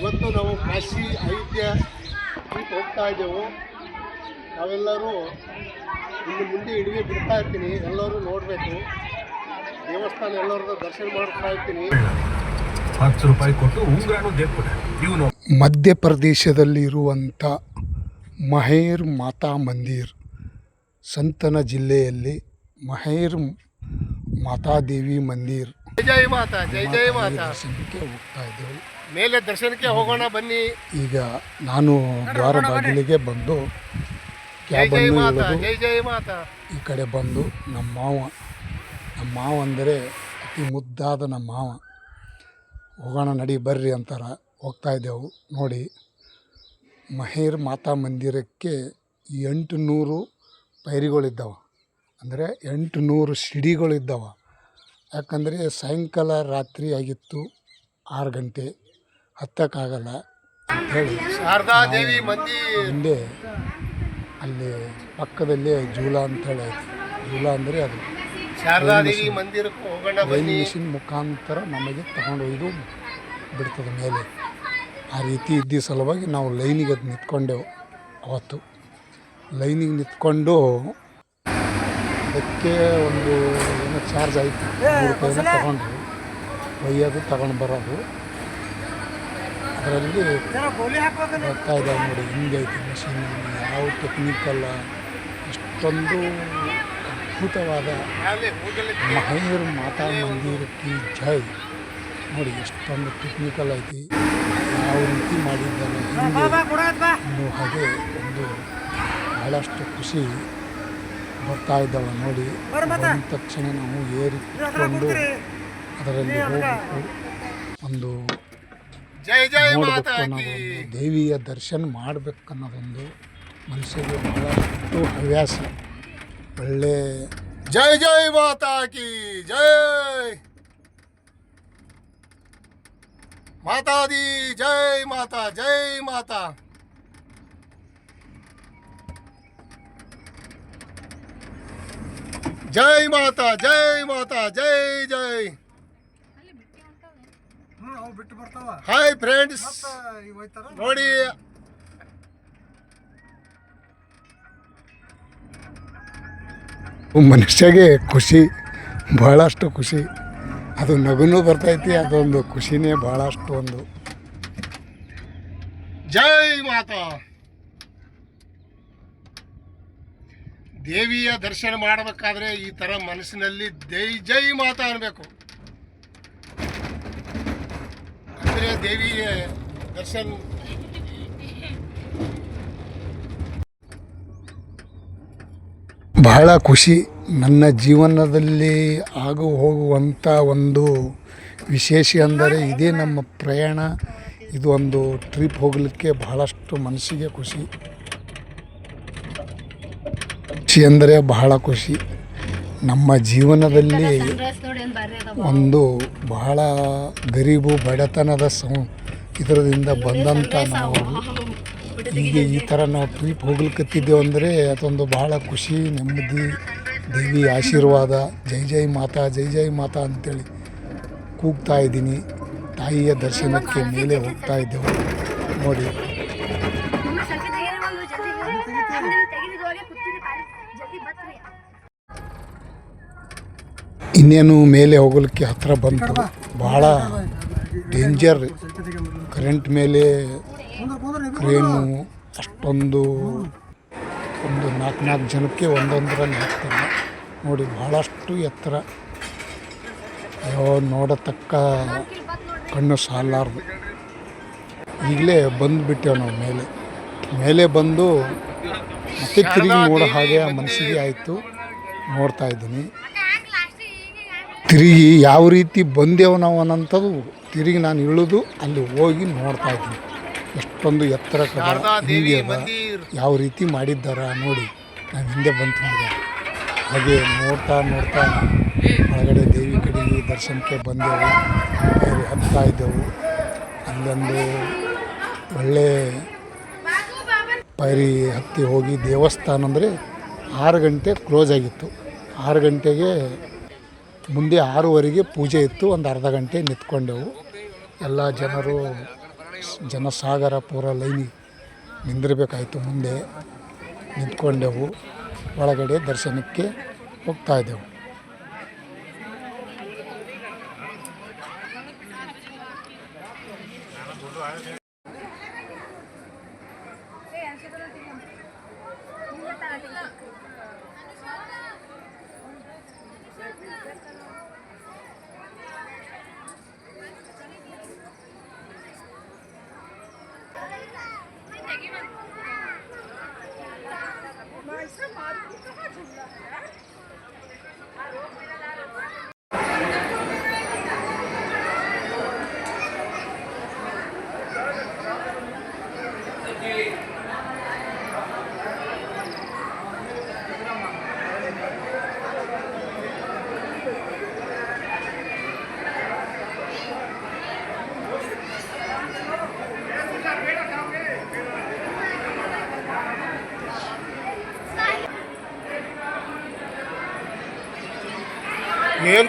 ಇವತ್ತು ನಾವು ಕಾಶಿ ಅಯೋಧ್ಯ ಹೋಗ್ತಾ ಇದ್ದೆವು. ನಾವೆಲ್ಲರೂ ಇನ್ನು ಮುಂದೆ ಇಡುಗೆ ಬಿಡ್ತಾ ಇರ್ತೀನಿ. ಎಲ್ಲರೂ ನೋಡಬೇಕು. ದೇವಸ್ಥಾನ ಎಲ್ಲರದ್ದು ದರ್ಶನ ಮಾಡ್ತಾ ಇರ್ತೀನಿ. ಹತ್ತು ರೂಪಾಯಿ ಕೊಟ್ಟು ಉಂಗ್ರನು ದೇವ್ಕೊಟ್ಟೆ ಮಧ್ಯಪ್ರದೇಶದಲ್ಲಿರುವಂಥ ಮಹೇರ್ ಮಾತಾ ಮಂದಿರ್ ಸಂತನ ಜಿಲ್ಲೆಯಲ್ಲಿ ಮಹೇರ್ ಮಾತಾದೇವಿ ಮಂದಿರ್. ಜೈ ಜೈ ಮಾತಾ ಜೈ ಜೈ ಮಾತಾ. ಹೋಗ್ತಾ ಇದ್ದೆವು. ಮೇಲೆ ದರ್ಶನಕ್ಕೆ ಹೋಗೋಣ ಬನ್ನಿ. ಈಗ ನಾನು ದ್ವಾರ ಬಾಗಿಲಿಗೆ ಬಂದು ಜೈ ಮಾತಾ ಜೈ ಜೈ ಮಾತಾ. ಈ ಕಡೆ ಬಂದು ನಮ್ಮ ಮಾವ ನಮ್ಮ ಮಾವ ಅಂದರೆ ಅತಿ ಮುದ್ದಾದ ನಮ್ಮ ಮಾವ. ಹೋಗೋಣ ನಡಿ ಬರ್ರಿ ಅಂತಾರ. ಹೋಗ್ತಾ ಇದ್ದೆವು. ನೋಡಿ ಮಹೇರ್ ಮಾತಾ ಮಂದಿರಕ್ಕೆ ಎಂಟು ನೂರು ಪೈರಿಗಳಿದ್ದಾವೆ. ಅಂದರೆ ಎಂಟು ನೂರು ಸಿಡಿಗಳಿದ್ದಾವೆ. ಯಾಕಂದರೆ ಸಾಯಂಕಾಲ ರಾತ್ರಿ ಆಗಿತ್ತು ಆರು ಗಂಟೆ. ಹತ್ತಕ್ಕಾಗಲ್ಲ. ಅಂಥೇಳಿ ಶಾರದಾ ದೇವಿ ಮಂದಿ. ಹಿಂದೆ ಅಲ್ಲಿ ಪಕ್ಕದಲ್ಲಿ ಜೂಲ ಅಂತೇಳಿ ಐತಿ ಜೂಲ ಅಂದರೆ ಅದು ಶಾರದಾ ದೇವಿ ಮಂದಿರಕ್ಕೆ ಹೋಗೋಣ ರೈಲ್ ಮಿಷಿನ್ ಮುಖಾಂತರ ನಮಗೆ ತಗೊಂಡು ಒಯ್ದು ಬಿಡ್ತದೆ ಮೇಲೆ. ಆ ರೀತಿ ಇದ್ದ ಸಲುವಾಗಿ ನಾವು ಲೈನಿಗೆ ಅದು ನಿಂತ್ಕೊಂಡೆವು ಅವತ್ತು. ಲೈನಿಗೆ ನಿಂತ್ಕೊಂಡು ಅದಕ್ಕೆ ಒಂದು ಏನೋ ಚಾರ್ಜ್ ಆಯಿತು. ನೂರು ರೂಪಾಯಿನ ತಗೊಂಡ್ರು. ಒಯ್ಯೋದು ತಗೊಂಡು ಬರೋದು. ಅದರಲ್ಲಿ ಬರ್ತಾ ಇದ್ದಾವೆ ನೋಡಿ ಹಿಂಗೆ ಮಷೀನ್ ಯಾವ ಟೆಕ್ನಿಕಲ್ಲ ಅಷ್ಟೊಂದು ಅದ್ಭುತವಾದ ಮಹಿಳೆಯರು ಮಹೇರ್ ಮಾತಾ ಮಂದಿರ ಕಿ ಜೈ. ನೋಡಿ ಎಷ್ಟೊಂದು ಟೆಕ್ನಿಕಲ್ ಐತಿ. ಯಾವ ರೀತಿ ಮಾಡಿದ್ದಾರೆ ಹಿಂಗೆ ಇನ್ನು ಹಾಗೆ ಒಂದು ಬಹಳಷ್ಟು ಖುಷಿ ಬರ್ತಾ ಇದ್ದಾವೆ ನೋಡಿ. ಬಂದ ತಕ್ಷಣ ನಾವು ಏರಿ ಕುತ್ಕೊಂಡು ಅದರಲ್ಲಿ ಹೋಗಬೇಕು ಒಂದು ಜೈ ಜೈ ನೋಡಬೇಕು ಮಾತಾ ಕಿ ಅನ್ನೋದೊಂದು ದೇವಿಯ ದರ್ಶನ ಮಾಡಬೇಕು ಅನ್ನೋದೊಂದು ಮನುಷ್ಯರಿಗೆ ಬಹಳಷ್ಟು ಹವ್ಯಾಸ. ಒಳ್ಳೆ ಜೈ ಜೈ ಮಾತಾ ಕಿ ಜೈ. ಮಾತಾ ದಿ ಜೈ ಮಾತಾ ಜೈ ಮಾತಾ. ಜೈ ಮಾತಾ ಜೈ ಮಾತಾ ಜೈ ಜೈ. ಅವು ಬಿಟ್ಟು ಬರ್ತಾವ? ಹಾಯ್ ಫ್ರೆಂಡ್ಸ್ ನೋಡಿ. ಮನುಷ್ಯಗೆ ಖುಷಿ ಭಾಳಷ್ಟು ಖುಷಿ. ಅದು ನಗುನೂ ಬರ್ತೈತಿ ಅದೊಂದು ಖುಷಿನೇ ಬಹಳಷ್ಟು ಒಂದು. ಜೈ ಮಾತಾ. ದೇವಿಯ ದರ್ಶನ ಮಾಡಬೇಕಾದ್ರೆ ಈ ತರ ಮನಸ್ಸಿನಲ್ಲಿ ಜೈ ಜೈ ಮಾತಾ ಅನ್ಬೇಕು. ಅಂದ್ರೆ ದೇವಿಯ ದರ್ಶನ ಬಹಳ ಖುಷಿ. ನನ್ನ ಜೀವನದಲ್ಲಿ ಆಗು ಹೋಗುವಂಥ ಒಂದು ವಿಶೇಷ ಅಂದರೆ ಇದೇ ನಮ್ಮ ಪ್ರಯಾಣ. ಇದು ಒಂದು ಟ್ರಿಪ್ ಹೋಗಲಿಕ್ಕೆ ಬಹಳಷ್ಟು ಮನಸ್ಸಿಗೆ ಖುಷಿ. ಖುಷಿ ಅಂದರೆ ಬಹಳ ಖುಷಿ. ನಮ್ಮ ಜೀವನದಲ್ಲಿ ಒಂದು ಬಹಳ ಗರೀಬು ಬಡತನದ ಸಂ ಇದರದಿಂದ ಬಂದಂಥ ನಾವು. ಈಗ ಈ ಥರ ನಾವು ಟ್ರಿಪ್ ಹೋಗ್ಲಿಕ್ಕತ್ತಿದ್ದೇವೆ ಅಂದರೆ ಅದೊಂದು ಬಹಳ ಖುಷಿ ನೆಮ್ಮದಿ ದೇವಿ ಆಶೀರ್ವಾದ. ಜೈ ಜೈ ಮಾತಾ ಜೈ ಜೈ ಮಾತಾ ಅಂತೇಳಿ ಕೂಗ್ತಾ ಇದ್ದೀನಿ. ತಾಯಿಯ ದರ್ಶನಕ್ಕೆ ಮೇಲೆ ಹೋಗ್ತಾ ಇದ್ದೆವು. ನೋಡಿ. ಜಲ್ದಿ ಇನ್ನೇನು ಮೇಲೆ ಹೋಗಲಿಕ್ಕೆ ಹತ್ತಿರ ಬಂತು. ಭಾಳ ಡೇಂಜರ್ ಕರೆಂಟ್ ಮೇಲೆ ಕ್ರೇನು ಅಷ್ಟೊಂದು ಒಂದು ನಾಲ್ಕು ನಾಲ್ಕು ಜನಕ್ಕೆ ಒಂದೊಂದರಲ್ಲಿ ಹಾಕ್ತಾರೆ. ನೋಡಿ ಭಾಳಷ್ಟು ಎತ್ತರ. ಅಯ್ಯೋ ನೋಡತಕ್ಕ ಕಣ್ಣು ಸಾಲಾರ್ದು. ಈಗಲೇ ಬಂದುಬಿಟ್ಟೆವು ನಾವು ಮೇಲೆ. ಮೇಲೆ ಬಂದು ಮತ್ತೆ ತಿರುಗಿ ನೋಡೋ ಹಾಗೆ ಆ ಮನಸ್ಸಿಗೆ ಆಯಿತು. ನೋಡ್ತಾ ಇದ್ದೀನಿ. ತಿರುಗಿ ಯಾವ ರೀತಿ ಬಂದೆವು ನಾವು ಅನ್ನೋಂಥದ್ದು ತಿರುಗಿ ನಾನು ಇಳಿದು ಅಲ್ಲಿ ಹೋಗಿ ನೋಡ್ತಾ ಇದ್ದೀನಿ. ಎಷ್ಟೊಂದು ಎತ್ತರ ಹಿಂಗೆ ಅದ. ಯಾವ ರೀತಿ ಮಾಡಿದ್ದಾರ ನೋಡಿ. ನಾನು ಹಿಂದೆ ಬಂತು ನೋಡಿ ಹಾಗೆ ನೋಡ್ತಾ ನೋಡ್ತಾ ಒಳಗಡೆ ದೇವಿ ಕಡೆಗೆ ದರ್ಶನಕ್ಕೆ ಬಂದೆವು. ಹತ್ತಾ ಇದ್ದೆವು. ಅಲ್ಲೊಂದು ಒಳ್ಳೆ ಪೈರಿ ಹತ್ತಿ ಹೋಗಿ ದೇವಸ್ಥಾನ ಅಂದರೆ ಆರು ಗಂಟೆ ಕ್ಲೋಸ್ ಆಗಿತ್ತು. ಆರು ಗಂಟೆಗೆ ಮುಂದೆ ಆರೂವರೆಗೆ ಪೂಜೆ ಇತ್ತು, ಒಂದು ಅರ್ಧ ಗಂಟೆ ನಿಂತ್ಕೊಂಡೆವು. ಎಲ್ಲ ಜನರು ಜನಸಾಗರ ಪೂರ ಲೈನಿಗೆ ನಿಂದಿರಬೇಕಾಯಿತು, ಮುಂದೆ ನಿಂತ್ಕೊಂಡೆವು. ಒಳಗಡೆ ದರ್ಶನಕ್ಕೆ ಹೋಗ್ತಾ ಇದ್ದೆವು ಏನು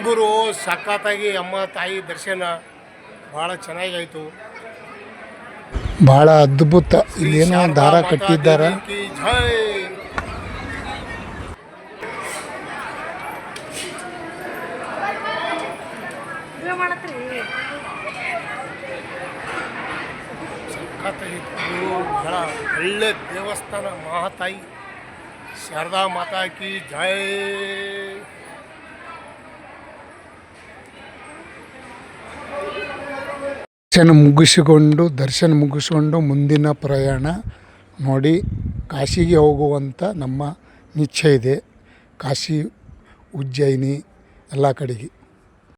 ಗುರು ಸಖತ್ತಾಗಿ ಅಮ್ಮ ತಾಯಿ ದರ್ಶನ ಭಾಳ ಚೆನ್ನಾಗಾಯಿತು. ಭಾಳ ಅದ್ಭುತ. ಇಲ್ಲೇನೋ ದಾರ ಕಟ್ಟಿದ್ದಾರೆ. ಭಾಳ ಒಳ್ಳೆ ದೇವಸ್ಥಾನ ಮಹಾತಾಯಿ. ಶಾರದಾ ಮಾತಾ ಕಿ ಜೈ. ದರ್ಶನ ಮುಗಿಸಿಕೊಂಡು, ದರ್ಶನ ಮುಗಿಸ್ಕೊಂಡು ಮುಂದಿನ ಪ್ರಯಾಣ ನೋಡಿ ಕಾಶಿಗೆ ಹೋಗುವಂಥ ನಮ್ಮ ನಿಶ್ಚಯ ಇದೆ. ಕಾಶಿ, ಉಜ್ಜಯಿನಿ ಎಲ್ಲ ಕಡೆಗೆ.